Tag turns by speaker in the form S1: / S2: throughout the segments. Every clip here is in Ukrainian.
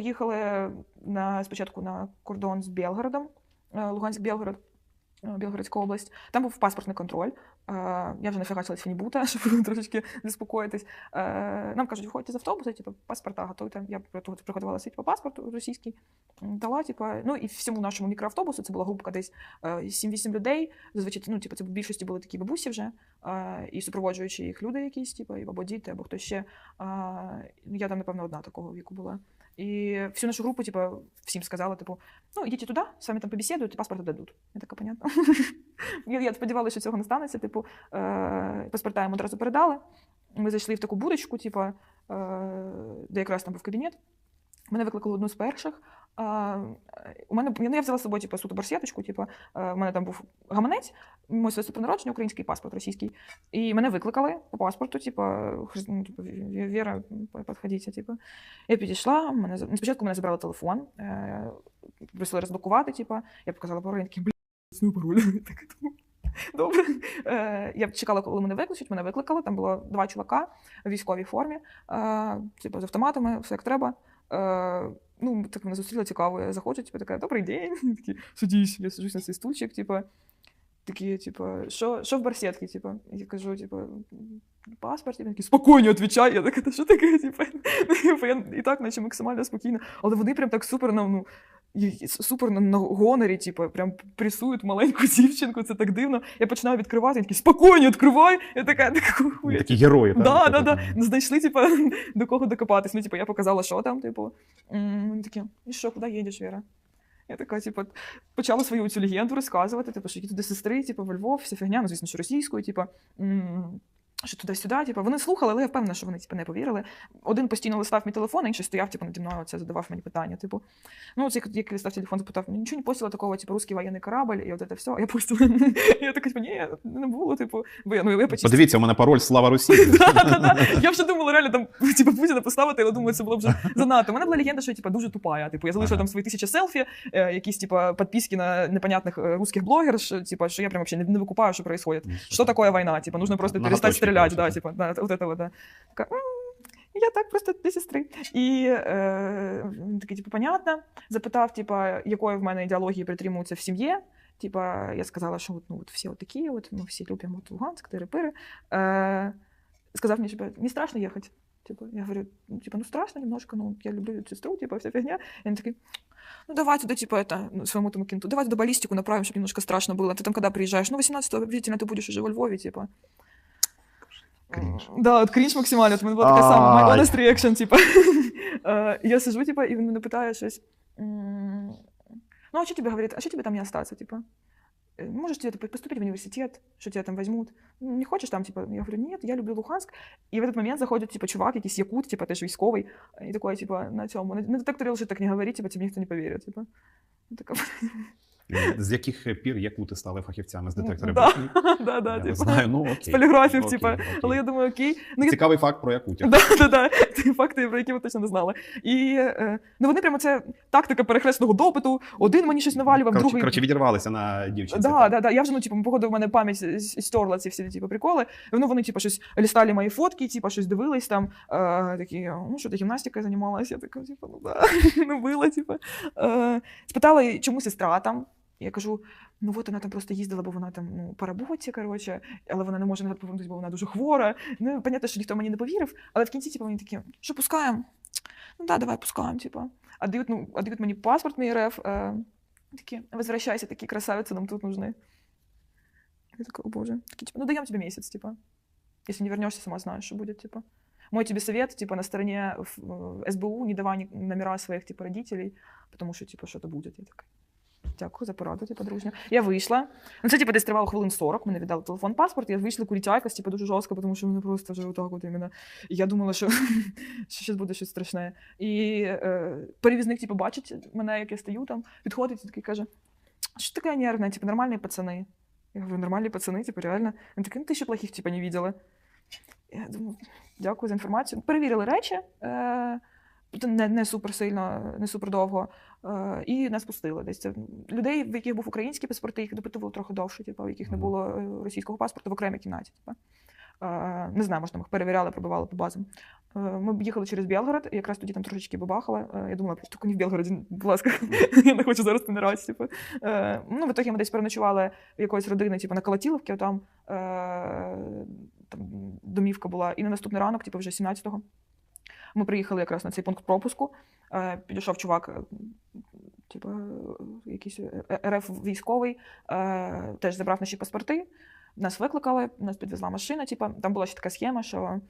S1: поїхали на, спочатку на кордон з Білгородом, е, Луганськ-Білгород. е, Білгородська область. Там був паспортний контроль. Е, Я вже нафігачилась фінібута, щоб трошечки заспокоїтись. Нам кажуть, виходьте з автобуса, типу, паспорта готуйте. Я приготу- приготувала свій типу, паспорт російський, дала, типу, ну і всьому нашому мікроавтобусу це була групка десь е, 7-8 людей. Зазвичай, ну, типу, це в більшості були такі бабусі вже, і супроводжуючи їх люди якісь, типу, або діти, або хтось ще. Я там, напевно, одна такого віку була. І всю нашу групу, типу, всім сказала, типу, ну, идите туди, з вами там побеседуют, і паспорт дадуть. Я така, понятно. я, сподівалася, що цього не станеться. Типу, е, паспорта йому одразу передали. Ми зайшли в таку будочку, типу, е, де якраз там був кабінет. Мене викликали одну з перших. А, у мене ну, я взяла з собою типу, суто барсеточку, типу, е, у мене там був гаманець, мій свідоцтво народження, український паспорт російський. І мене викликали по паспорту, типу, ну, типу Віра, підходіть. Типу. Я підійшла, мене за- спочатку мене забрали телефон, е, просили розблокувати, типу, я показала пароль, він такий, блін, пароль. Добре. Е, я чекала, коли мене викличуть, мене викликали. Там було два чувака в військовій формі, е, типу, з автоматами, все як треба. Е, ну, так мене зустріла цікаво. Я заходжу, типу, така, добрий день. Такі, садись, я сиджусь на цей стульчик, типу. Такі, типу, що, що в барсетці, типу? Я кажу, типу, паспорт, він такий, спокійно відповідає. Я така, та що таке? Типу, я і так, наче максимально спокійно. Але вони прям так супер ну, супер на, на гонорі, типу, прям пресують маленьку дівчинку, це так дивно. Я починаю відкривати, він такий, спокійно, відкривай. Я така, хуя.
S2: Такі герої. так?
S1: Да,
S2: Це
S1: да, да.
S2: так.
S1: Знайшли, типу, до кого докопатись. Ну, типу, я показала, що там, типу. Вони такі, і що, куди їдеш, Віра? Я така, типу, почала свою цю легенду розказувати, типу, що їду до сестри, типу, во Львов, вся фігня, ну, звісно, що російською, типу. Що туди-сюди, типу, вони слухали, але я впевнена, що вони типу, не повірили. Один постійно листав мій телефон, а інший стояв, типу, наді мною це задавав мені питання. Типу, ну, це як листав телефон, запитав, «Ну, нічого не постила такого, типу, русський воєнний корабль, і от це все. А я постила. Я така, типу, ні, не було, типу, бо я, ну, я почистила.
S2: Подивіться, у мене пароль Слава Росії.
S1: Я вже думала, реально там типу, Путіна поставити, але думаю, це було б вже занадто. У мене була легенда, що я типу, дуже тупая. Типу, я залишила там свої тисячі селфі, е, якісь типу, підписки на непонятних е, русських блогерів, що, типу, що я прям вообще не, викупаю, що происходит. Что такое война? Типа, нужно просто перестать стрелять,
S2: короче,
S1: да,
S2: так.
S1: типа, да, вот этого, да. Така, «М, я так просто для сестри. І е, він такий, типу, понятно. Запитав, типа, якої в мене ідеології притримуються в сім'ї. Типа, я сказала, що от, ну, от всі от такі, от, ми всі любимо от Луганськ, тири-пири. Е, сказав мені, типа, не страшно їхати. Типа, я говорю, ну, типа, ну страшно немножко, ну, я люблю сестру, типа, вся фигня. И он такой, ну давай туда, типа, это, ну, своему тому кенту, давай туда баллистику направим, чтобы немножко страшно было. Ты там когда приезжаешь? Ну, 18-го, видительно, ты будешь уже во Львове, типа.
S2: Крінж.
S1: Да, от крінж максимально. От в мене була така сама my
S2: Ай.
S1: honest reaction, типа. Е, Я сижу, типа, і він мене питає щось. м, Ну, а что тебе говорит, а что тебе там не остаться, типа? Э, Можешь тебе типа, поступить в университет, что тебя там возьмут? Ну, Не хочешь там, типа? Я говорю, нет, я люблю Луганск. И в этот момент заходит, типа, чувак, якийсь якут, типа, теж військовий, і такой, типа, на цьому, на, на детекторі лжи так не говори, типа, тебе ніхто не повірить, типа. Я така,
S2: З яких пір якути стали фахівцями з детектора брехні?
S1: да, да,
S2: Я не знаю, ну окей.
S1: З поліграфів, типа. Але я думаю, окей. Ну,
S2: Цікавий факт про якутів.
S1: Да, да, да. Ті факти, про які ви точно не знали. І е, ну вони прямо це тактика перехресного допиту. Один мені щось навалював,
S2: Коротше,
S1: другий.
S2: коротше, відірвалися на дівчинці.
S1: Да, да, да. Я вже, ну, типу, походу, в мене пам'ять стерла ці всі типу, приколи. Ну, вони, типу, щось лістали мої фотки, типу, щось дивились там. Е, такі, ну, що ти гімнастикою займалася? Я така, типу, ну да, ну було, типу. Е, спитала, чому сестра там. Я кажу, ну от вона там просто їздила, бо вона там ну, по роботі, коротше, але вона не може назад повернутися, бо вона дуже хвора. Ну, понятно, що ніхто мені не повірив, але в кінці, типу, вони такі, що пускаємо? Ну да, давай пускаємо, типу. А дають, ну, а дають мені паспорт мій РФ. Е, такі, возвращайся, такі красавиці нам тут нужны. Я такая, о боже. Такие, типа, ну даем тебе месяц, типа. Если не вернешься, сама знаешь, что будет, типа. Мой тебе совет, типа, на стороне э, СБУ не давай номера своих, типа, родителей, потому что, типа, что-то будет. Я така, дякую за пораду, типа, дружню. Я вийшла. Ну, це, типа, десь тривало хвилин 40, мене віддали телефон, паспорт, я вийшла курити айкос, типа, дуже жорстко, тому що мене просто вже отак от іменно. І я думала, що, що щось буде щось страшне. І е, перевізник, типу, бачить мене, як я стою там, підходить і такий каже: що ти така нервна, типу, нормальні пацани. Я говорю, нормальні пацани, типу, реально. Він такий, ну ти ще плохих, типу, не видела. Я думаю, дякую за інформацію. Перевірили речі. Е, не, не супер сильно, не супер довго. Е, і нас пустили десь. Це людей, в яких був український паспорт, їх допитували трохи довше, типу, в яких не було е, російського паспорту в окремій кімнаті. Типу. Е, Не знаю, може, там їх перевіряли, пробивали по базам. Ми їхали через Білгород, і якраз тоді там трошечки бабахало. Е, Я думала, тільки не в Білгороді, будь ласка, я не хочу зараз помирати. Типу. Ну, в итогі ми десь переночували в якоїсь родини, типу, на Колотіловці, там, там домівка була. І на наступний ранок, типу, вже 17-го, ми приїхали якраз на цей пункт пропуску. Е, Підійшов чувак, е, типу, е, якийсь РФ військовий, теж забрав наші паспорти. Нас викликали, нас підвезла машина. Типу, там була ще така схема, що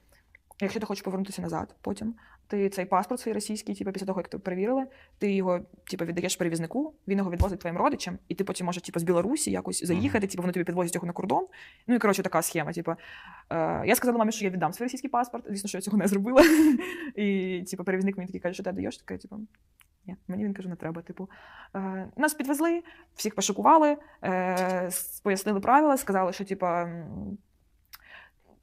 S1: якщо ти хочеш повернутися назад потім, ти цей паспорт свій російський, типу, після того, як ти перевірили, ти його типу, віддаєш перевізнику, він його відвозить твоїм родичам, і ти потім можеш типу, з Білорусі якось заїхати, типу, вони тобі підвозять його на кордон. Ну і коротше, така схема. Типу. Е, я сказала мамі, що я віддам свій російський паспорт. Звісно, що я цього не зробила. І типу, перевізник мені такий каже, що ти даєш, така, типу. Ні, мені він каже, не треба. Типу, е, нас підвезли, всіх пошукували, е, пояснили правила, сказали, що типу,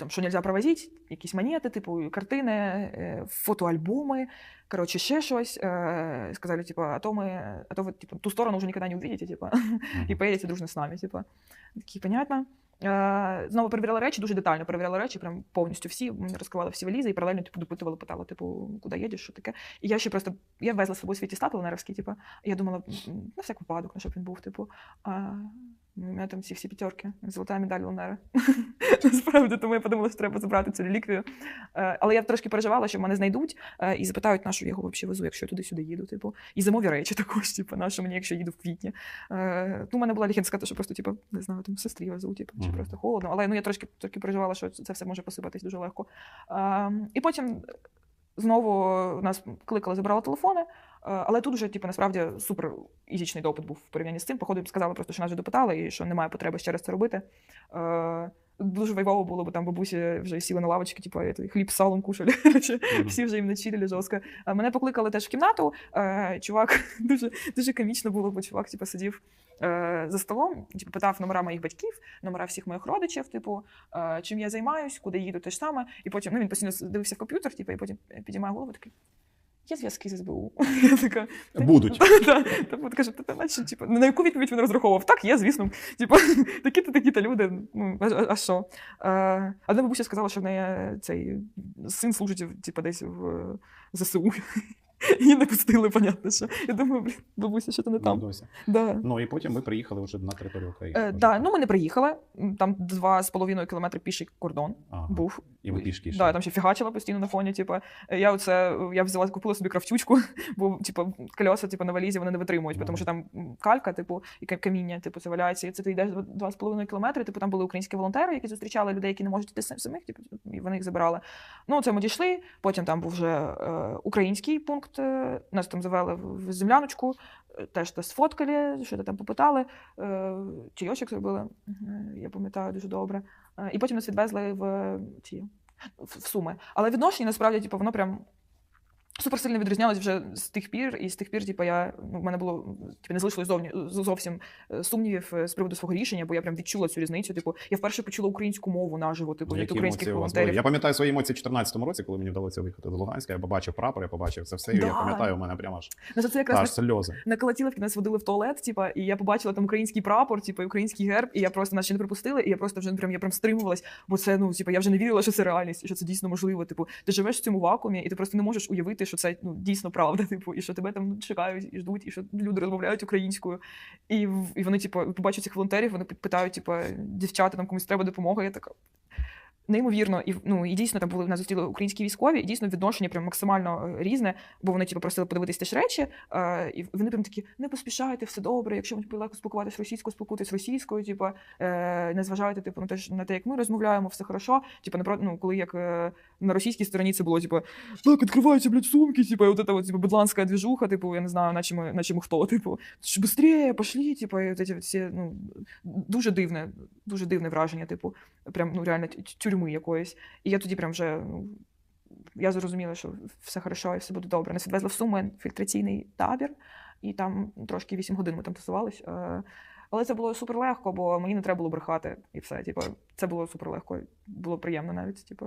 S1: там, що нельзя провозити, якісь монети, типу, картини, е, фотоальбоми, коротше, ще щось. Е, сказали, типу, а то ми, а то ви типу, ту сторону вже ніколи не увидите, типу, і поїдете дружно з нами. Типу. Такі, понятно. Знову перевіряли речі, дуже детально перевіряли речі, прям повністю всі. Мені розкривали всі валізи і паралельно типу, допитували, питали, типу, куди їдеш, що таке. І я ще просто я везла з собою свій тістат типу, і я думала, на всяк випадок, ну, щоб він був, типу. А, мене там всі всі п'ятерки, золота медаль Ленера. Насправді, тому я подумала, що треба забрати цю реліквію. Е, Але я трошки переживала, що мене знайдуть е, і запитають, на що я його взагалі везу, якщо я туди-сюди їду. Типу, і зимові речі також, типу, на що мені, якщо я їду в квітні. Е, Ну, у мене була легенда сказати, що просто, типу, не знаю, там сестрі везу, типу, чи просто холодно. Але ну, я трошки, трошки переживала, що це все може посипатись дуже легко. Е, І потім знову нас кликали, забрали телефони. Е, Але тут вже, типу, насправді супер ізічний допит був в порівнянні з цим. Походу, сказали просто, що нас вже допитали і що немає потреби ще раз це робити. Е, Дуже вайвово було, бо там бабусі вже сіли на лавочки, типу, хліб з салом кушали.
S2: Мгм.
S1: Всі вже їм начилили жорстко. Мене покликали теж в кімнату. Е, Чувак дуже, дуже комічно було, бо чувак типу, сидів е, за столом, типу, питав номера моїх батьків, номера всіх моїх родичів, типу, е, чим я займаюсь, куди їду, те ж саме. І потім ну, він постійно дивився в комп'ютер, типу, і потім підіймає голову такий. Є зв'язки з СБУ. Я така, «Та-
S2: Будуть.
S1: Та, та, от каже, та, та, наче, типу, на яку відповідь він розраховував? Так, є, звісно. Типу, такі-то, такі-то люди. Ну, а, а- що? А, Одна бабуся сказала, що в неї цей син служить типу, десь в е, ЗСУ. Її не пустили, понятно, що. Я думаю, блін, бабуся, що то не там. Да.
S2: Ну і потім ви приїхали вже на територію України.
S1: Е,
S2: вже,
S1: да,
S2: так?
S1: ну ми не приїхали. Там два з половиною кілометри піший кордон
S2: Ага.
S1: був.
S2: І ви пішки йшли.
S1: Да, я там ще фігачила постійно на фоні. Типу, я оце я взяла, купила собі кравчучку, бо типу, кольоса типу, на валізі вони не витримують,
S2: Ага.
S1: тому що там калька, типу, і ка- каміння, типу, це валяється. І це ти йдеш два- два з половиною кілометри. Типу, там були українські волонтери, які зустрічали людей, які не можуть йти сам- самих, типу, і вони їх забирали. Ну, це ми дійшли. Потім там був вже е, український пункт. Е, Нас там завели в земляночку. Теж те сфоткали, що там попитали, е, чайочок зробили, я пам'ятаю дуже добре. Е, І потім нас відвезли в ці в суми. Але відношення насправді, типу, воно прям. Супер сильно відрізнялось вже з тих пір, і з тих пір, типу, я ну, в мене було типу, не залишилось зовні зовсім е, сумнівів е, з приводу свого рішення, бо я прям відчула цю різницю. Типу, я вперше почула українську мову наживо, типу, від українських волонтерів.
S2: Я пам'ятаю свої емоції в 2014 році, коли мені вдалося виїхати з Луганська. Я побачив прапор, я побачив це все. І я пам'ятаю, у мене прямо аж,
S1: Ну, це якраз
S2: аж сльози.
S1: на Колотіловці нас водили в туалет, типа, і я побачила там український прапор, типа, український герб, і я просто нас ще не припустили, і я просто вже прям я прям стримувалась, бо це ну, типа, я вже не вірила, що це реальність, що це дійсно можливо. Типу, ти живеш в цьому вакуумі, і ти просто не можеш уявити, що це ну дійсно правда, типу, і що тебе там чекають і ждуть, і що люди розмовляють українською. І, і вони, типу, побачать цих волонтерів, вони питають, типу, дівчата, там комусь треба допомога. Я така. Неймовірно, і ну і дійсно там були в нас зустріли українські військові, і дійсно відношення прям максимально е, різне, бо вони типу просили подивитись теж речі, е, і вони прям такі не поспішайте, все добре. Якщо вам легко спілкуватися російською, спілкуйтесь російською, типу, е, не зважайте типу, на те, ж- на те, як ми розмовляємо, все хорошо. Типу, напро- ну, коли як е, на російській стороні це було, типу, так, відкриваються, блядь, сумки, типу, і от эта вот, типу, бедланська движуха, типу, я не знаю, наче ми, наче ми хто, типу, «Ш- быстрее, пошли, типу, і от эти всі, ну, дуже дивне, дуже дивне враження, типу, прям, ну, реально тю- тюрми якоїсь. І я тоді прям вже, ну, я зрозуміла, що все хорошо і все буде добре. Нас відвезли в Суми фільтраційний табір, і там трошки 8 годин ми там тусувались. Е, Але це було супер легко, бо мені не треба було брехати і все. Типу, це було супер легко. Було приємно навіть. Типу,